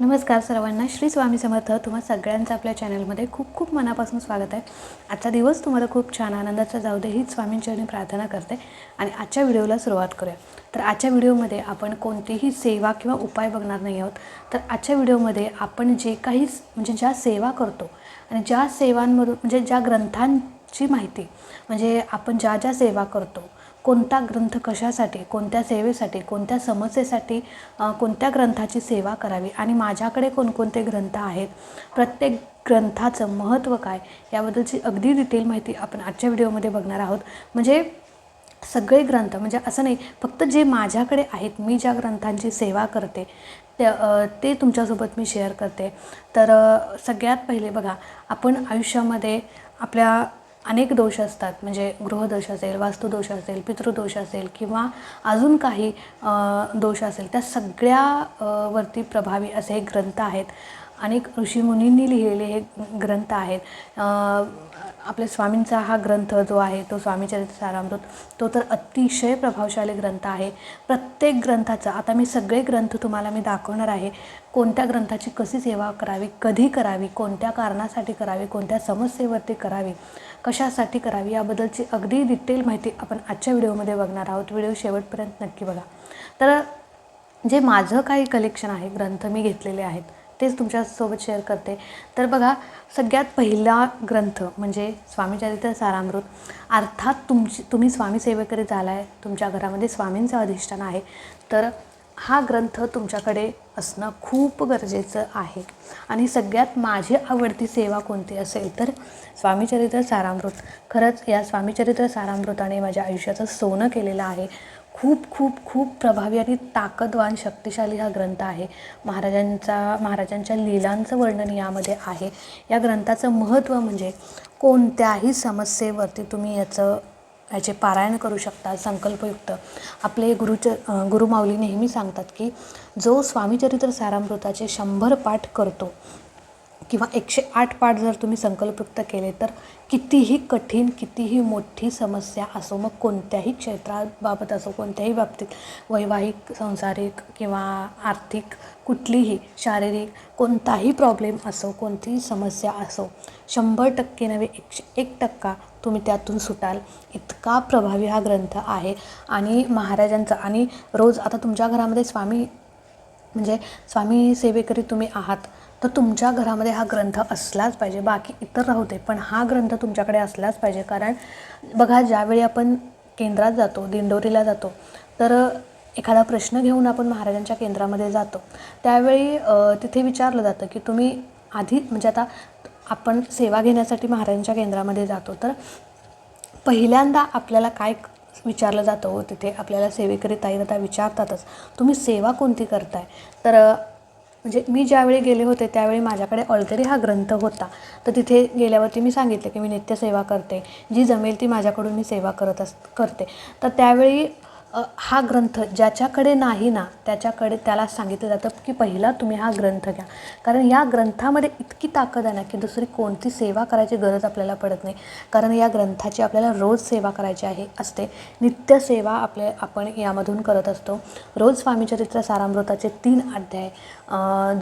नमस्कार सर्वांना. श्री स्वामी समर्थ तुम्हा सगळ्यांचं आपल्या चॅनलमध्ये खूप खूप मनापासून स्वागत आहे. आजचा दिवस तुम्हाला खूप छान आनंदाचा जाऊ दे हीच स्वामींचरणी प्रार्थना करते. आणि आजच्या व्हिडिओला सुरुवात करूया. तर आजच्या व्हिडिओमध्ये आपण कोणतीही सेवा किंवा उपाय बघणार नाही आहोत. तर आजच्या व्हिडिओमध्ये आपण जे काही म्हणजे ज्या सेवा करतो आणि ज्या सेवांमधून म्हणजे ज्या ग्रंथांची माहिती म्हणजे आपण ज्या ज्या सेवा करतो कोणता ग्रंथ कशासाठी कोणत्या सेवेसाठी कोणत्या समस्येसाठी कोणत्या ग्रंथाची सेवा करावी आणि माझ्याकडे कोणकोणते ग्रंथ आहेत प्रत्येक ग्रंथाचं महत्त्व काय याबद्दलची अगदी डिटेल माहिती आपण आजच्या व्हिडिओमध्ये बघणार आहोत. म्हणजे सगळे ग्रंथ म्हणजे असं नाही फक्त जे माझ्याकडे आहेत मी ज्या ग्रंथांची सेवा करते ते ते तुमच्यासोबत मी शेअर करते. तर सगळ्यात पहिले बघा आपण आयुष्यामध्ये आपल्या अनेक दोष असतात. म्हणजे गृहदोष असेल वास्तुदोष असेल पितृदोष असेल किंवा अजून काही दोष असेल त्या सगळ्या वरती प्रभावी असे हे ग्रंथ आहेत. अनेक ऋषीमुनींनी लिहिलेले हे ग्रंथ आहेत. आपल्या स्वामींचा हा ग्रंथ जो आहे तो स्वामीचरित्र सारामृत तो तर अतिशय प्रभावशाली ग्रंथ आहे. प्रत्येक ग्रंथाचा आता मी सगळे ग्रंथ तुम्हाला मी दाखवणार आहे कोणत्या ग्रंथाची कशी सेवा करावी कधी करावी कोणत्या कारणासाठी करावी कोणत्या समस्येवरती करावी कशासाठी करावी याबद्दलची अगदी डिटेल माहिती आपण आजच्या व्हिडिओमध्ये बघणार आहोत. व्हिडिओ शेवटपर्यंत नक्की बघा. तर जे माझं काही कलेक्शन आहे ग्रंथ मी घेतलेले आहेत तेच तुमच्यासोबत शेअर करते. तर बघा सगळ्यात पहिला ग्रंथ म्हणजे स्वामीचरित्र सारामृत. अर्थात तुमची तुम्ही स्वामी सेवेकरी झाला आहे तुमच्या घरामध्ये स्वामींचं अधिष्ठान आहे. तर हा ग्रंथ तुमच्याकडे असणं खूप गरजेचं आहे. आणि सगळ्यात माझी आवडती सेवा कोणती असेल तर स्वामीचरित्र सारामृत. खरंच या स्वामीचरित्र सारामृताने माझ्या आयुष्याचं सोनं केलेलं आहे. खूप खूप खूप प्रभावी आणि ताकदवान शक्तिशाली हा ग्रंथ आहे. महाराजांचा महाराजांच्या लीलांचं वर्णन यामध्ये आहे. या ग्रंथाचं महत्त्व म्हणजे कोणत्याही समस्येवरती तुम्ही याचं याचे पारायण करू शकता संकल्पयुक्त. आपले गुरुच गुरुमाऊली नेहमी सांगतात की जो स्वामीचरित्र सारामृताचे शंभर पाठ करतो किंवा एकशे आठ पाठ जर तुम्ही संकल्पयुक्त केले तर कितीही कठीण कितीही मोठी समस्या असो मग कोणत्याही क्षेत्राबाबत असो कोणत्याही बाबतीत वैवाहिक संसारिक किंवा आर्थिक कुठलीही शारीरिक कोणताही प्रॉब्लेम असो कोणतीही समस्या असो शंभर टक्के नव्हे एकशे एक टक्का तुम्ही त्यातून सुटाल. इतका प्रभावी हा ग्रंथ आहे. आणि महाराजांचा आणि रोज आता तुमच्या घरामध्ये स्वामी म्हणजे स्वामी सेवेकरी तुम्ही आहात. तर तुमच्या घरामध्ये हा ग्रंथ असलाच पाहिजे बाकी इतर राहू दे पण हा ग्रंथ तुमच्याकडे असलाच पाहिजे. कारण बघा ज्यावेळी आपण केंद्रात जातो दिंडोरीला जातो तर एखादा प्रश्न घेऊन आपण महाराजांच्या केंद्रामध्ये जातो. त्यावेळी तिथे विचारलं जातं की तुम्ही आधी म्हणजे आता आपण सेवा घेण्यासाठी महाराजांच्या केंद्रामध्ये जातो तर पहिल्यांदा आपल्याला काय विचारलं जातं? हो, तिथे आपल्याला सेवेकरी ताई आता विचारतातच. तुम्ही सेवा कोणती करताय? तर म्हणजे मी ज्यावेळी गेले होते त्यावेळी माझ्याकडे ऑलरेडी हा ग्रंथ होता. तर तिथे गेल्यावरती मी सांगितलं की मी नित्यसेवा करते. जी जमेल ती माझ्याकडून मी सेवा करत अस करते. तर त्यावेळी हा ग्रंथ ज्याच्याकडे नाही ना त्याच्याकडे त्याला सांगितलं जातं की पहिला तुम्ही हा ग्रंथ घ्या. कारण या ग्रंथामध्ये इतकी ताकद आहे ना की दुसरी कोणती सेवा करायची गरज आपल्याला पडत नाही. कारण या ग्रंथाची आपल्याला रोज सेवा करायची आहे असते. नित्यसेवा आपल्या आपण यामधून करत असतो. रोज स्वामीचरित्र सारामृताचे तीन अध्याय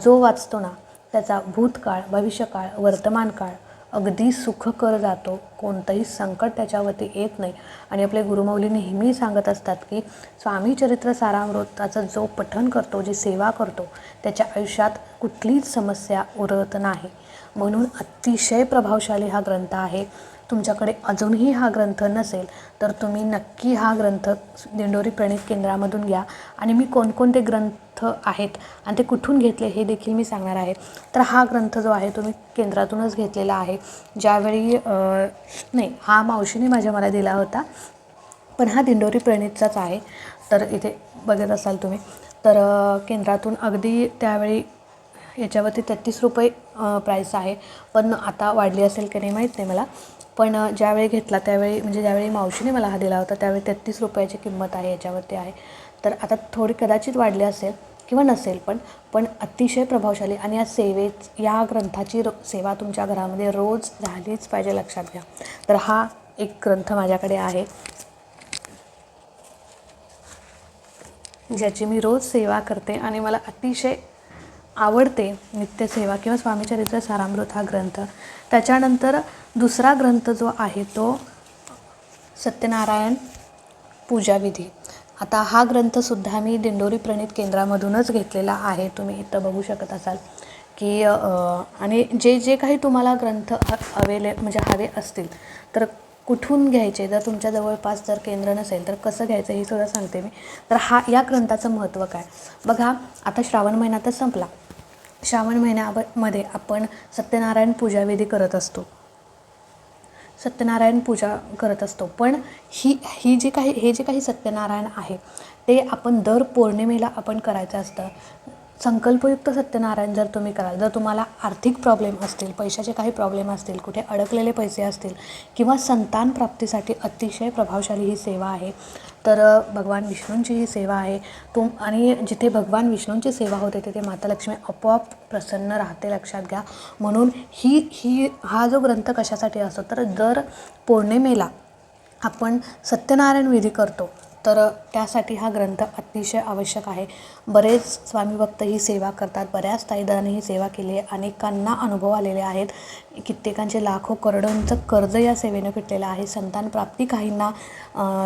जो वाचतो ना त्याचा भूतकाळ भविष्यकाळ वर्तमान काळ अगदी सुखकर जातो. कोणतंही संकट त्याच्यावरती येत नाही. आणि आपले गुरुमौली नेहमी सांगत असतात की स्वामी चरित्र सारामृताचं जो पठन करतो जी सेवा करतो त्याच्या आयुष्यात कुठलीच समस्या उरत नाही. म्हणून अतिशय प्रभावशाली हा ग्रंथ आहे. तुमच्याकडे अजूनही हा ग्रंथ नसेल तर तुम्ही नक्की हा ग्रंथ दिंडोरी प्रणित केंद्रामधून घ्या. आणि मी कोणकोणते ग्रंथ आहेत आणि ते कुठून घेतले हे देखील मी सांगणार आहे. तर हा ग्रंथ जो आहे तो मी केंद्रातूनच घेतलेला आहे. ज्यावेळी नाही हा मावशीने माझ्या मला दिला होता पण हा दिंडोरी प्रणितचाच आहे. तर इथे बघत असाल तुम्ही तर केंद्रातून अगदी त्यावेळी याच्यावरती तेहतीस रुपये प्राईस आहे. पण आता वाढली असेल की नाही माहीत नाही मला. पण ज्यावेळी घेतला त्यावेळी म्हणजे ज्यावेळी मावशीने मला हा दिला होता त्यावेळी तेहतीस रुपयाची किंमत आहे याच्यावरती आहे. तर आता थोडी कदाचित वाढली असेल किंवा नसेल पण पण अतिशय प्रभावशाली आणि या सेवेच या ग्रंथाची रो सेवा तुमच्या घरामध्ये रोज झालीच पाहिजे लक्षात घ्या. तर हा एक ग्रंथ माझ्याकडे आहे. ज्याची मी रोज सेवा करते आणि मला अतिशय आवडते नित्यसेवा किंवा स्वामीचरित्र सारामृत हा ग्रंथ. त्याच्यानंतर दुसरा ग्रंथ जो आहे तो सत्यनारायण पूजाविधी आता हा ग्रंथसुद्धा मी दिंडोरी प्रणित केंद्रामधूनच घेतलेला आहे. तुम्ही इथं बघू शकत असाल की आणि जे जे काही तुम्हाला ग्रंथ अवेले म्हणजे हवे असतील तर कुठून घ्यायचे? जर तुमच्या जवळपास जर केंद्र नसेल तर कसं घ्यायचं हे सुद्धा सांगते मी. तर हा या ग्रंथाचं महत्त्व काय? बघा आता श्रावण महिना तर संपला. श्रावण महिन्यामध्ये आपण सत्यनारायण पूजाविधी करत असतो. सत्यनारायण पूजा करत असतो. पण ही ही जी काही हे जे काही सत्यनारायण आहे ते आपण दर पौर्णिमेला आपण करायचं असतं. संकल्पयुक्त सत्यनारायण जर तुम्ही कराल जर तुम्हाला आर्थिक प्रॉब्लेम असतील पैशाचे काही प्रॉब्लेम असतील कुठे अडकलेले पैसे असतील किंवा संतान प्राप्तीसाठी अतिशय प्रभावशाली ही सेवा आहे तर भगवान विष्णूंची ही सेवा आहे. तुम आणि जिथे भगवान विष्णूंची सेवा होते तिथे माता लक्ष्मी आपोआप प्रसन्न राहते लक्षात घ्या. म्हणून ही ही हा जो ग्रंथ कशासाठी असतो तर दर पौर्णिमेला आपण सत्यनारायण विधी करतो तर त्यासाठी हा ग्रंथ अतिशय आवश्यक आहे. बरेच स्वामी भक्त ही सेवा करतात. बऱ्याच ताईदारांनी ही सेवा केली आहे. अनेकांना अनुभव आलेले आहेत. कित्येकांचे लाखो करोडोंचं कर्ज या सेवेनं फिटलेलं आहे. संतान प्राप्ती काहींना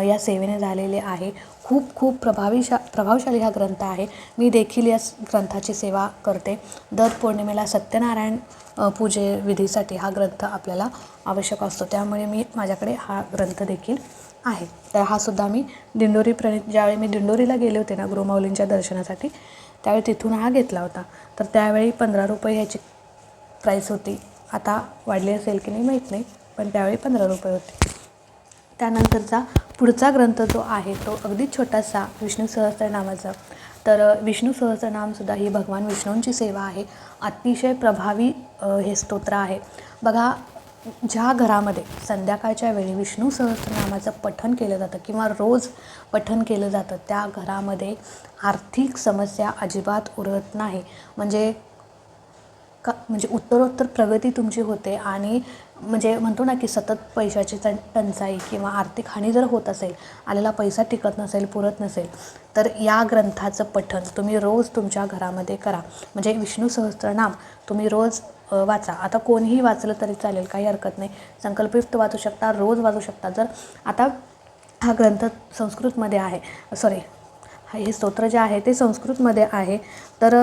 या सेवेने झालेले आहे. खूप खूप प्रभावीशा प्रभावशाली हा ग्रंथ आहे. मी देखील या ग्रंथाची सेवा करते. दर पौर्णिमेला सत्यनारायण पूजे विधीसाठी हा ग्रंथ आपल्याला आवश्यक असतो. त्यामुळे मी माझ्याकडे हा ग्रंथ देखील आहे. तर हा सुद्धा मी दिंडोरी प्रणित ज्यावेळी मी दिंडोरीला गेले होते ना गुरुमाऊलींच्या दर्शनासाठी त्यावेळी तिथून हा घेतला होता. तर त्यावेळी पंधरा रुपये ह्याची प्राईस होती. आता वाढली असेल की नाही माहीत नाही पण त्यावेळी पंधरा रुपये होते. त्यानंतरचा पुढचा ग्रंथ जो आहे तो अगदी छोटासा विष्णू सहस्त्रनामाचा तर विष्णू सहस्त्रनामसुद्धा ही भगवान विष्णूंची सेवा आहे. अतिशय प्रभावी हे स्तोत्र आहे. बघा ज्या घरामध्ये संध्याकाळच्या वेळी विष्णू सहस्रनामाचं पठण केलं जातं किंवा रोज पठण केलं जातं त्या घरामध्ये आर्थिक समस्या अजिबात उरत नाही. म्हणजे का म्हणजे उत्तरोत्तर प्रगती तुमची होते आणि म्हणजे म्हणतो ना की सतत पैशाची टं टंचाई किंवा आर्थिक हानी जर होत असेल आलेला पैसा टिकत नसेल पुरत नसेल तर या ग्रंथाचं पठण तुम्ही रोज तुमच्या घरामध्ये करा. म्हणजे विष्णू सहस्त्रनाम तुम्ही रोज वाचा. आता कोणीही वाचलं तरी चालेल काही हरकत नाही. संकल्पयुक्त वाचू शकता रोज वाचू शकता. जर आता हा ग्रंथ संस्कृतमध्ये आहे सॉरी हे स्तोत्र जे आहे ते संस्कृतमध्ये आहे तर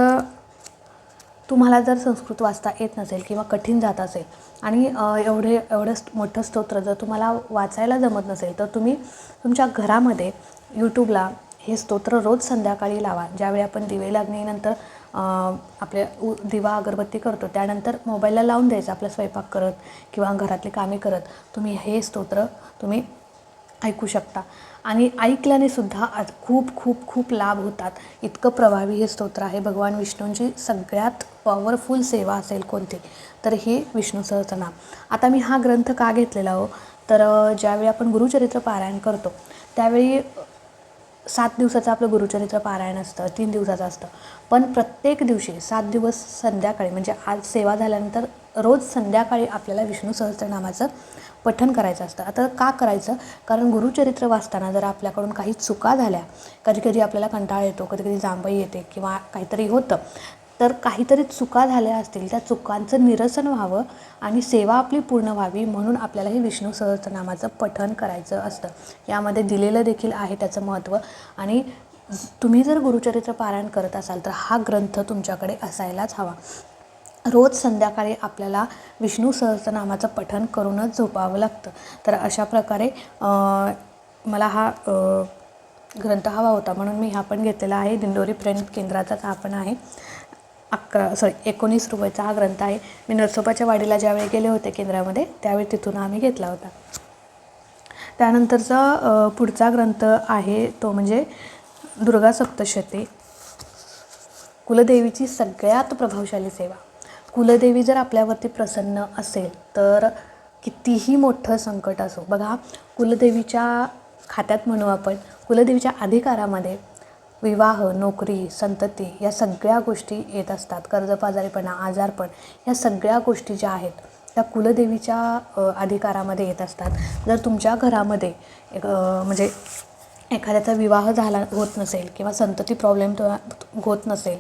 तुम्हाला जर संस्कृत वाचता येत नसेल किंवा कठीण जात असेल आणि एवढे एवढं मोठं स्तोत्र जर तुम्हाला वाचायला जमत नसेल तर तुम्ही तुमच्या घरामध्ये यूट्यूबला हे स्तोत्र रोज संध्याकाळी लावा. ज्यावेळी आपण दिवे लागणीनंतर आपल्या आपले उ दिवा अगरबत्ती करतो. त्यानंतर मोबाईलला लावून द्यायचं आपला स्वयंपाक करत किंवा घरातली कामे करत. तुम्ही हे स्तोत्र तुम्ही ऐकू शकता. आणि ऐकल्याने सुद्धा आज खूप खूप खूप लाभ होतात. इतकं प्रभावी हे स्तोत्र आहे. भगवान विष्णूंची सगळ्यात पॉवरफुल सेवा असेल कोणती? तर हे विष्णू सहस्रनाम. आता मी हा ग्रंथ का घेतलेला हो? तर ज्यावेळी आपण गुरुचरित्र पारायण करतो त्यावेळी सात दिवसाचं आपलं गुरुचरित्र पारायण असतं तीन दिवसाचं असतं. पण प्रत्येक दिवशी सात दिवस संध्याकाळी म्हणजे आज सेवा झाल्यानंतर रोज संध्याकाळी आपल्याला विष्णू सहस्त्रनामाचं पठण करायचं असतं. आता का करायचं? कारण गुरुचरित्र वाचताना जर आपल्याकडून काही चुका झाल्या कधी कधी आपल्याला कंटाळा येतो कधी कधी जांभई येते किंवा काहीतरी होतं तर काहीतरी चुका झाल्या असतील त्या चुकांचं निरसन व्हावं आणि सेवा आपली पूर्ण व्हावी म्हणून आपल्याला हे विष्णू सहस्त्रनामाचं पठण करायचं असतं. यामध्ये दिलेलं देखील आहे त्याचं महत्त्व. आणि तुम्ही जर गुरुचरित्र पारायण करत असाल तर हा ग्रंथ तुमच्याकडे असायलाच हवा. रोज संध्याकाळी आपल्याला विष्णू सहस्त्रनामाचं पठण करूनच झोपावं लागतं. तर अशा प्रकारे मला हा ग्रंथ हवा होता म्हणून मी हा पण घेतलेला आहे. दिंडोरी प्रणित केंद्राचाच हा पण आहे. अकरा सॉरी एकोणीस रुपयाचा हा ग्रंथ आहे. मी नरसोबाच्या वाडीला ज्यावेळी गेले होते केंद्रामध्ये त्यावेळी तिथून आम्ही घेतला होता. त्यानंतरचा पुढचा ग्रंथ आहे तो म्हणजे दुर्गा सप्तशती. कुलदेवीची सगळ्यात प्रभावशाली सेवा. कुलदेवी जर आपल्यावरती प्रसन्न असेल तर कितीही मोठं संकट असो बघा कुलदेवीच्या खात्यात म्हणू आपण कुलदेवीच्या अधिकारामध्ये विवाह नोकरी संतती या सगळ्या गोष्टी येत असतात. कर्जबाजारीपणा आजारपण या सगळ्या गोष्टी ज्या आहेत त्या कुलदेवीच्या अधिकारामध्ये येत असतात. जर तुमच्या घरामध्ये एक म्हणजे एखाद्याचा विवाह झाला होत नसेल किंवा संतती प्रॉब्लेम होत नसेल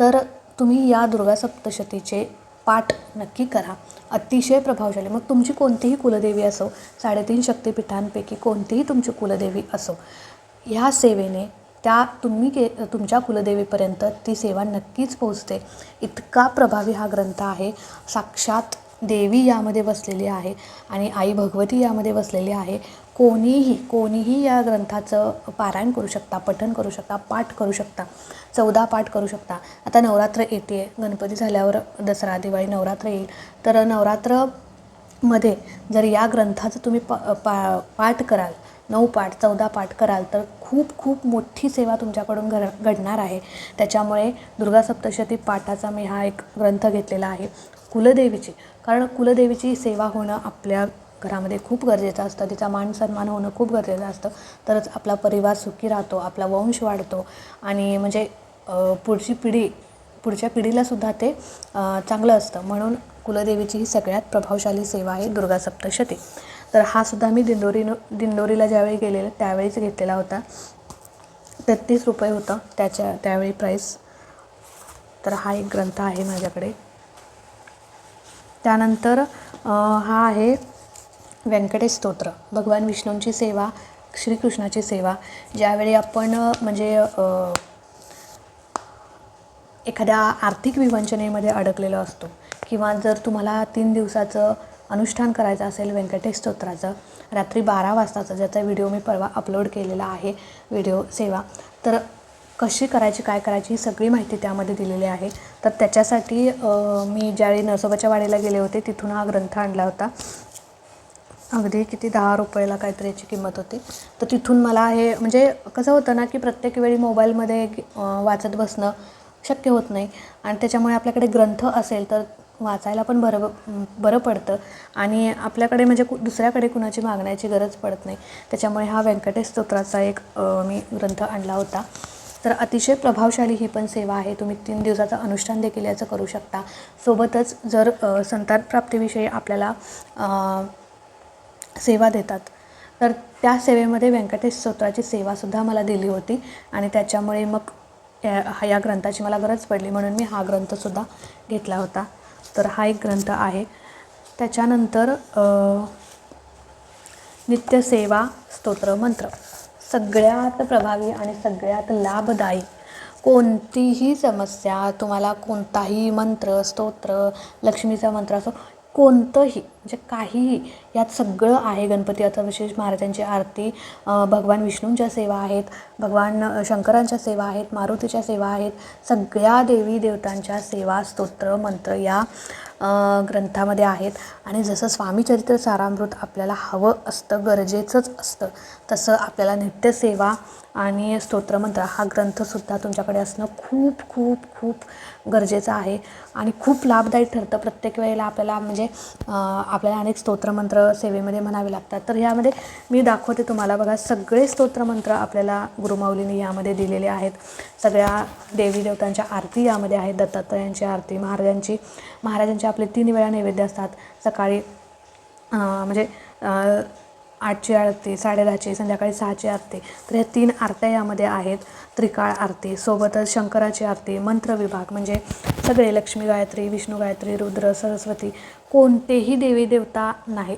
तर तुम्ही या दुर्गा सप्तशतीचे पाठ नक्की करा. अतिशय प्रभावशाली. मग तुमची कोणतीही कुलदेवी असो साडेतीन शक्तिपीठांपैकी कोणतीही तुमची कुलदेवी असो ह्या सेवेने त्या तुम्ही के तुमच्या कुलदेवीपर्यंत ती सेवा नक्कीच पोहोचते. इतका प्रभावी हा ग्रंथ आहे. साक्षात देवी यामध्ये बसलेली आहे आणि आई भगवती यामध्ये बसलेली आहे. कोणीही कोणीही या ग्रंथाचं पारायण करू शकता पठण करू शकता पाठ करू शकता चौदा पाठ करू शकता. आता नवरात्र येते गणपती झाल्यावर दसरा दिवाळी नवरात्र येईल. तर नवरात्रमध्ये जर या ग्रंथाचं तुम्ही प पा पाठ कराल नऊ पाठ चौदा पाठ कराल तर खूप खूप मोठी सेवा तुमच्याकडून घड घडणार आहे. त्याच्यामुळे दुर्गा सप्तशती पाठाचा मी हा एक ग्रंथ घेतलेला आहे. कुलदेवीची. कारण कुलदेवीची सेवा होणं आपल्या घरामध्ये खूप गरजेचं असतं. तिचा मान सन्मान होणं खूप गरजेचं असतं. तरच आपला परिवार सुखी राहतो आपला वंश वाढतो. आणि म्हणजे पुढची पिढी पुढच्या पिढीलासुद्धा ते चांगलं असतं. म्हणून कुलदेवीची ही सगळ्यात प्रभावशाली सेवा आहे दुर्गा सप्तशती. तर हा सुद्धा मी दिंडोरी दिंडोरीला ज्यावेळी गेलेलं त्यावेळीच घेतलेला होता. तेहतीस रुपये होतं त्याच्या त्यावेळी प्राईस तर हा एक ग्रंथ आहे माझ्याकडे. त्यानंतर हा आहे व्यंकटेश स्तोत्र भगवान विष्णूंची सेवा श्रीकृष्णाची सेवा. ज्यावेळी आपण म्हणजे एखाद्या आर्थिक विवंचनेमध्ये अडकलेलो असतो किंवा जर तुम्हाला तीन दिवसाचं अनुष्ठान करायचं असेल व्यंकटेश स्तोत्राचं रात्री बारा वाजताचं ज्याचा व्हिडिओ मी परवा अपलोड केलेला आहे व्हिडिओ सेवा. तर कशी करायची काय करायची ही सगळी माहिती त्यामध्ये दिलेली आहे. तर त्याच्यासाठी मी ज्यावेळी नरसोबाच्या वाडीला गेले होते तिथून हा ग्रंथ आणला होता. अगदी किती दहा रुपयाला काहीतरी याची किंमत होती. तर तिथून मला हे म्हणजे कसं होतं ना की प्रत्येक वेळी मोबाईलमध्ये वाचत बसणं शक्य होत नाही. आणि त्याच्यामुळे आपल्याकडे ग्रंथ असेल तर वाचायला पण बरं बरं पडतं. आणि आपल्याकडे म्हणजे कु दुसऱ्याकडे कुणाची मागण्याची गरज पडत नाही. त्याच्यामुळे हा व्यंकटेश स्तोत्राचा एक मी ग्रंथ आणला होता. तर अतिशय प्रभावशाली ही पण सेवा आहे. तुम्ही तीन दिवसाचं अनुष्ठान देखील याचं करू शकता. सोबतच जर संतान प्राप्तीविषयी आपल्याला सेवा देतात तर त्या सेवेमध्ये व्यंकटेश स्तोत्राची सेवासुद्धा मला दिली होती. आणि त्याच्यामुळे मग या या ग्रंथाची मला गरज पडली. म्हणून मी हा ग्रंथसुद्धा घेतला होता. तर हा एक ग्रंथ आहे. त्याच्यानंतर नित्यसेवा स्तोत्र मंत्र. सगळ्यात प्रभावी आणि सगळ्यात लाभदायी कोणतीही समस्या तुम्हाला कोणताही मंत्र स्तोत्र लक्ष्मीचा मंत्र असो कोणतंही म्हणजे काहीही यात सगळं आहे गणपती. आता विशेष महाराजांची आरती भगवान विष्णूंच्या सेवा आहेत भगवान शंकरांच्या सेवा आहेत मारुतीच्या सेवा आहेत सगळ्या देवी देवतांच्या सेवा स्तोत्र मंत्र या ग्रंथामध्ये आहेत. आणि जसं स्वामीचरित्र सारामृत आपल्याला हवं असतं गरजेचंच असतं तसं आपल्याला नित्यसेवा आणि स्तोत्रमंत्र हा ग्रंथसुद्धा तुमच्याकडे असणं खूप खूप खूप गरजेचं आहे. आणि खूप लाभदायी ठरतं. प्रत्येक वेळेला आपल्याला म्हणजे आपल्याला अनेक स्तोत्रमंत्र सेवेमध्ये म्हणावे लागतात. तर ह्यामध्ये मी दाखवते तुम्हाला बघा सगळे स्तोत्रमंत्र आपल्याला गुरुमाऊलीने यामध्ये दिलेले आहेत. सगळ्या देवी देवतांच्या आरती यामध्ये आहेत दत्तात्रयांची आरती महाराजांची महाराजांच्या आपले तीन वेळा नैवेद्य असतात. सकाळी म्हणजे आठची आरती साडेदहाची संध्याकाळी सहाची आरती. तर ह्या तीन आरत्या यामध्ये आहेत. त्रिकाळ आरती सोबतच शंकराची आरती मंत्र विभाग म्हणजे सगळे लक्ष्मी गायत्री विष्णू गायत्री रुद्र सरस्वती कोणतेही देवी देवता नाही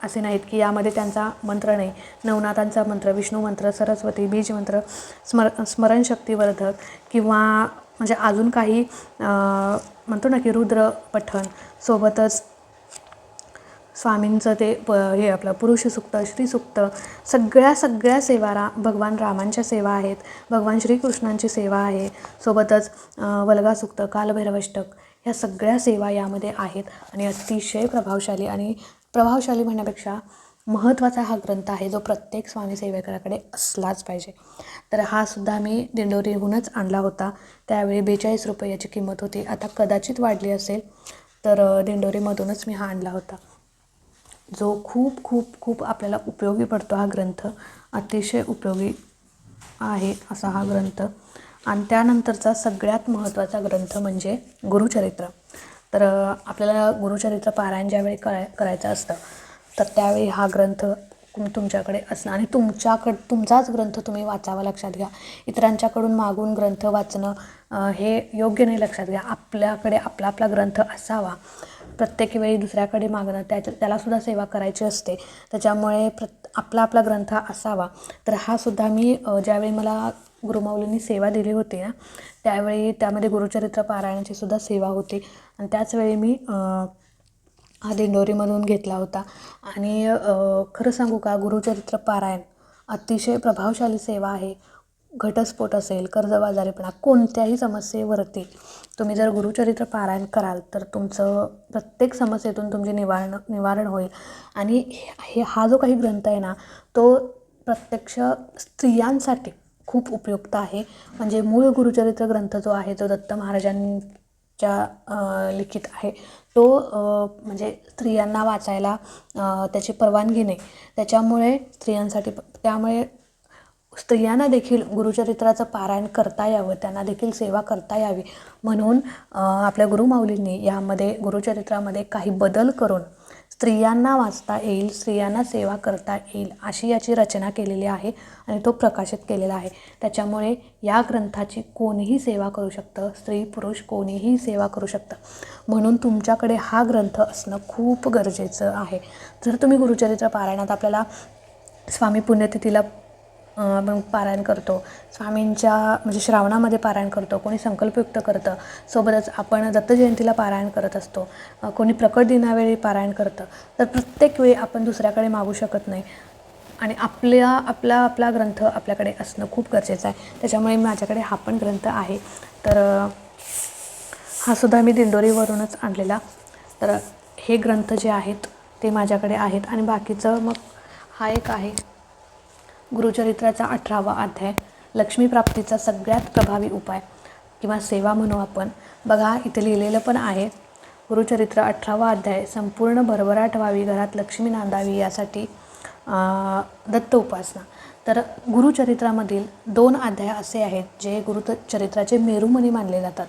असे नाहीत की यामध्ये त्यांचा मंत्र नाही. नवनाथांचा मंत्र विष्णू मंत्र सरस्वती बीज मंत्र स्मर स्मरणशक्तीवर्धक किंवा म्हणजे अजून काही म्हणतो ना की रुद्र पठण सोबतच स्वामींचं ते प हे आपलं पुरुष सुक्त श्रीसुक्त सगळ्या सगळ्या सेवा रा भगवान रामांच्या सेवा आहेत. भगवान श्रीकृष्णांची सेवा आहे. सोबतच अं, वल्गा सुक्त ह्या सगळ्या सेवा यामध्ये आहेत आणि अतिशय प्रभावशाली आणि प्रभावशाली म्हणण्यापेक्षा महत्त्वाचा हा ग्रंथ आहे जो प्रत्येक स्वामी सेवेकराकडे असलाच पाहिजे. तर हा सुद्धा मी दिंडोरीहूनच आणला होता. त्यावेळी बेचाळीस रुपये याची किंमत होती. आता कदाचित वाढली असेल तर दिंडोरीमधूनच मी हा आणला होता. जो खूप खूप खूप आपल्याला उपयोगी पडतो हा ग्रंथ. अतिशय उपयोगी आहे असा हा ग्रंथ. आणि त्यानंतरचा सगळ्यात महत्त्वाचा ग्रंथ म्हणजे गुरुचरित्र. तर आपल्याला गुरुचरित्र पारायण ज्यावेळी कराय करायचं असतं तर त्यावेळी हा ग्रंथ तुमच्याकडे असणं आणि तुमच्याकड तुमचाच ग्रंथ तुम्ही वाचावा लक्षात घ्या. इतरांच्याकडून मागून ग्रंथ वाचणं हे योग्य नाही लक्षात घ्या. आपल्याकडे आपला आपला ग्रंथ असावा. प्रत्येक वेळी दुसऱ्याकडे मागणं त्याच्या त्यालासुद्धा सेवा करायची असते. त्याच्यामुळे प्रत आपला आपला ग्रंथ असावा. तर हा सुद्धा मी ज्यावेळी मला गुरुमाऊलींनी सेवा दिली होती ना त्यावेळी त्यामध्ये गुरुचरित्र पारायणाची सुद्धा सेवा होती. आणि त्याचवेळी मी हा दिंडोरीमधून घेतला होता. आणि खरं सांगू का गुरुचरित्र पारायण अतिशय प्रभावशाली सेवा आहे. घटस्फोट असेल कर्जबाजारीपणा कोणत्याही समस्येवरती. तुम्ही जर गुरुचरित्र पारायण कराल तर तुमचं प्रत्येक समस्येतून तुमचे निवारण निवारण होईल. आणि हे हा जो काही ग्रंथ आहे ना तो प्रत्यक्ष स्त्रियांसाठी खूप उपयुक्त आहे. म्हणजे मूळ गुरुचरित्र ग्रंथ जो आहे तो दत्त महाराजां अ, लिखित आहे. तो म्हणजे स्त्रियांना वाचायला त्याची परवानगी नाही. त्याच्यामुळे स्त्रियांसाठी प- त्यामुळे स्त्रियांना देखील गुरुचरित्राचं पारायण करता यावं त्यांना देखील सेवा करता यावी. म्हणून आपल्या गुरुमाऊलींनी यामध्ये गुरुचरित्रामध्ये काही बदल करून स्त्रियांना वाचता येईल स्त्रियांना सेवा करता येईल अशी याची रचना केलेली आहे आणि तो प्रकाशित केलेला आहे. त्याच्यामुळे या ग्रंथाची कोणीही सेवा करू शकतं स्त्री पुरुष कोणीही सेवा करू शकतं. म्हणून तुमच्याकडे हा ग्रंथ असणं खूप गरजेचं आहे. जर तुम्ही गुरुचरित्र पारायणात आपल्याला स्वामी पुण्यतिथीला मग आपण पारायण करतो. स्वामींच्या म्हणजे श्रावणामध्ये पारायण करतो. कोणी संकल्पयुक्त करतं. सोबतच आपण दत्तजयंतीला पारायण करत असतो. कोणी प्रकट दिनावेळी पारायण करतं. तर प्रत्येक वेळी आपण दुसऱ्याकडे मागू शकत नाही. आणि आपल्या आपला आपला ग्रंथ आपल्याकडे असणं खूप गरजेचं आहे. त्याच्यामुळे माझ्याकडे हा पण ग्रंथ आहे. तर हा सुद्धा मी दिंडोरीवरूनच आणलेला. तर हे ग्रंथ जे आहेत ते माझ्याकडे आहेत. आणि बाकीचं मग हा एक आहे. गुरुचरित्राचा अठरावा अध्याय लक्ष्मीप्राप्तीचा सगळ्यात प्रभावी उपाय किंवा सेवा म्हणू आपण. बघा इथे लिहिलेलं पण आहे गुरुचरित्र अठरावा अध्याय संपूर्ण भरभराट व्हावी घरात लक्ष्मी नांदावी यासाठी दत्त उपासना. तर गुरुचरित्रामधील दोन अध्याय असे आहेत जे गुरुचरित्राचे मेरुमणी मानले जातात.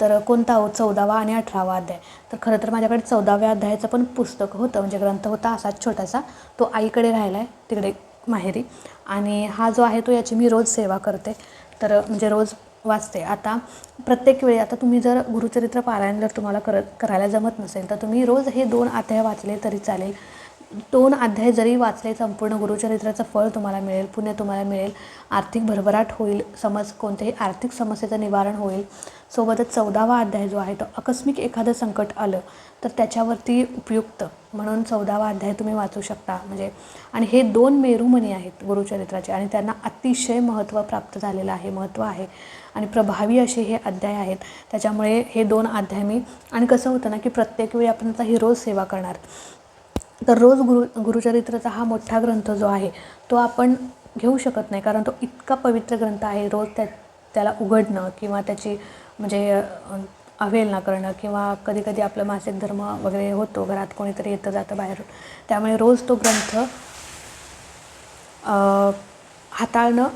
तर कोणता? हो चौदावा आणि अठरावा अध्याय. तर खरं तर माझ्याकडे चौदाव्या अध्यायाचं पण पुस्तक होतं म्हणजे ग्रंथ होता असाच छोटासा तो आईकडे राहिला आहे तिकडे माहेरी. आणि हा जो आहे तो याची मी रोज सेवा करते. तर म्हणजे रोज वाचते. आता प्रत्येक वेळी आता तुम्ही जर गुरुचरित्र पारायण जर तुम्हाला करत करायला जमत नसेल तर तुम्ही रोज हे दोन आत्या वाचले तरी चालेल. दोन अध्याय जरी वाचले संपूर्ण गुरुचरित्राचं फळ तुम्हाला मिळेल पुण्य तुम्हाला मिळेल आर्थिक भरभराट होईल समज कोणत्याही आर्थिक समस्येचं निवारण होईल. सोबतच चौदावा अध्याय जो आहे तो आकस्मिक एखादं संकट आलं तर त्याच्यावरती उपयुक्त म्हणून चौदावा अध्याय तुम्ही वाचू शकता. म्हणजे आणि हे दोन मेरुमणी आहेत गुरुचरित्राचे आणि त्यांना अतिशय महत्त्व प्राप्त झालेलं आहे महत्त्व आहे. आणि प्रभावी असे हे अध्याय आहेत. त्याच्यामुळे हे दोन अध्याय मी आणि कसं होतं ना की प्रत्येक वेळी आपण आता ही रोज सेवा करणार. तर रोज गुरु गुरुचरित्राचा हा मोठा ग्रंथ जो आहे तो आपण घेऊ शकत नाही. कारण तो इतका पवित्र ग्रंथ आहे रोज त्या त्याला उघडणं किंवा त्याची म्हणजे अवहेलना करणं किंवा कधीकधी आपलं मासिक धर्म वगैरे होतो घरात कोणीतरी येतं जातं बाहेरून त्यामुळे रोज तो ग्रंथ हाताळणं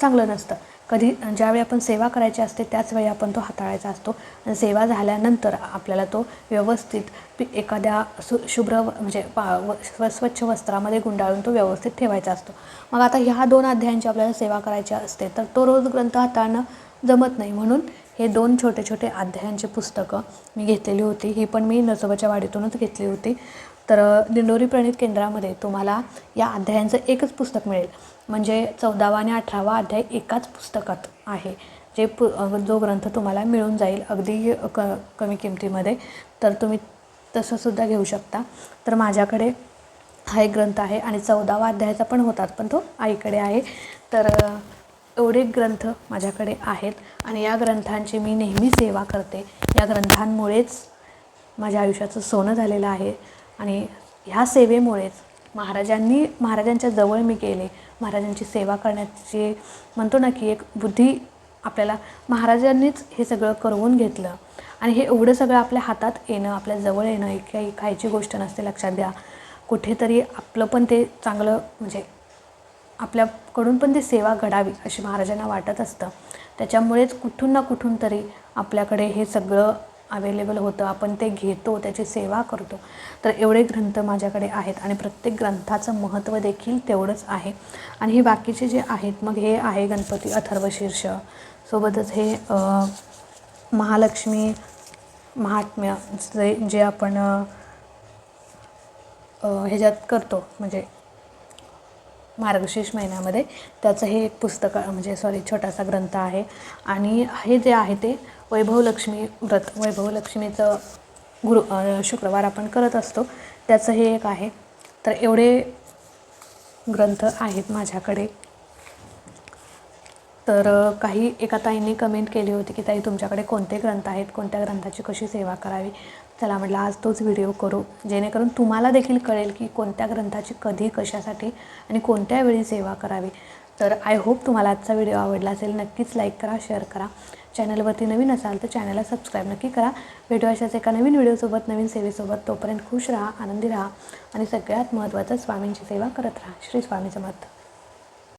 चांगलं नसतं. कधी ज्यावेळी आपण सेवा करायची असते त्याचवेळी आपण तो हाताळायचा असतो. आणि सेवा झाल्यानंतर आपल्याला तो व्यवस्थित पी- एखाद्या सु शुभ्र व- म्हणजे पा व स्वच्छ वस्त्रामध्ये गुंडाळून तो व्यवस्थित ठेवायचा असतो. मग आता ह्या दोन अध्यायांची आपल्याला सेवा करायची असते तर तो रोज ग्रंथ हाताळणं जमत नाही. म्हणून हे दोन छोटे छोटे अध्यायांची पुस्तकं मी घेतलेली होती. ही पण मी नसोबाच्या वाडीतूनच घेतली होती. तर दिंडोरी प्रणित केंद्रामध्ये तुम्हाला या अध्यायांचं एकच पुस्तक मिळेल. म्हणजे चौदावा आणि अठरावा अध्याय एकाच पुस्तकात आहे. जे पु जो ग्रंथ तुम्हाला मिळून जाईल अगदी क कमी किमतीमध्ये तर तुम्ही तसंसुद्धा घेऊ शकता. तर माझ्याकडे हा एक ग्रंथ आहे आणि चौदावा अध्यायाचा पण होतात पण तो आईकडे आहे. तर एवढे ग्रंथ माझ्याकडे आहेत आणि या ग्रंथांची मी नेहमी सेवा करते. या ग्रंथांमुळेच माझ्या आयुष्याचं सोनं झालेलं आहे आणि ह्या सेवेमुळेच महाराजांनी महाराजांच्या जवळ मी गेले. महाराजांची सेवा करण्याची म्हणतो ना की एक बुद्धी आपल्याला महाराजांनीच हे सगळं करवून घेतलं. आणि हे एवढं सगळं आपल्या हातात येणं आपल्या जवळ येणं ही काही खायची गोष्ट नसते लक्षात द्या. कुठेतरी आपलं पण ते चांगलं म्हणजे आपल्याकडून पण ती सेवा घडावी अशी महाराजांना वाटत असतं. त्याच्यामुळेच कुठून ना कुठून तरी आपल्याकडे हे सगळं अवेलेबल होतं आपण ते घेतो त्याची सेवा करतो. तर एवढे ग्रंथ माझ्याकडे आहेत आणि प्रत्येक ग्रंथाचं महत्त्व देखील तेवढंच आहे. आणि हे बाकीचे जे आहेत मग हे आहे गणपती अथर्वशीर्ष सोबतच हे महालक्ष्मी महात्म्य जे जे आपण ह्याच्यात करतो म्हणजे मार्गशीर्ष महिन्यामध्ये त्याचं हे एक पुस्तक म्हणजे सॉरी छोटासा ग्रंथ आहे. आणि हे जे आहे ते वैभवलक्ष्मी व्रत वैभवलक्ष्मीचं गुरु शुक्रवार आपण करत असतो. त्याचं हे एक आहे. तर एवढे ग्रंथ आहेत माझ्याकडे. तर काही एका ताईंनी कमेंट केली होती की ताई तुमच्याकडे कोणते ग्रंथ आहेत? कोणत्या ग्रंथाची कशी सेवा करावी? चला म्हटलं आज तोच व्हिडिओ करू. जेणेकरून तुम्हाला देखील कळेल की कोणत्या ग्रंथाची कधी कशासाठी आणि कोणत्या वेळी सेवा करावी. तर आय होप तुम्हाला आजचा व्हिडिओ आवडला असेल नक्कीच लाईक करा शेअर करा. चॅनलवरती नवीन असाल तर चॅनलला सबस्क्राईब नक्की करा. भेटू अशाच एका नवीन व्हिडिओसोबत नवीन सेवेसोबत तोपर्यंत खुश राहा आनंदी राहा आणि सगळ्यात महत्त्वाचं स्वामींची सेवा करत राहा. श्री स्वामी समर्थ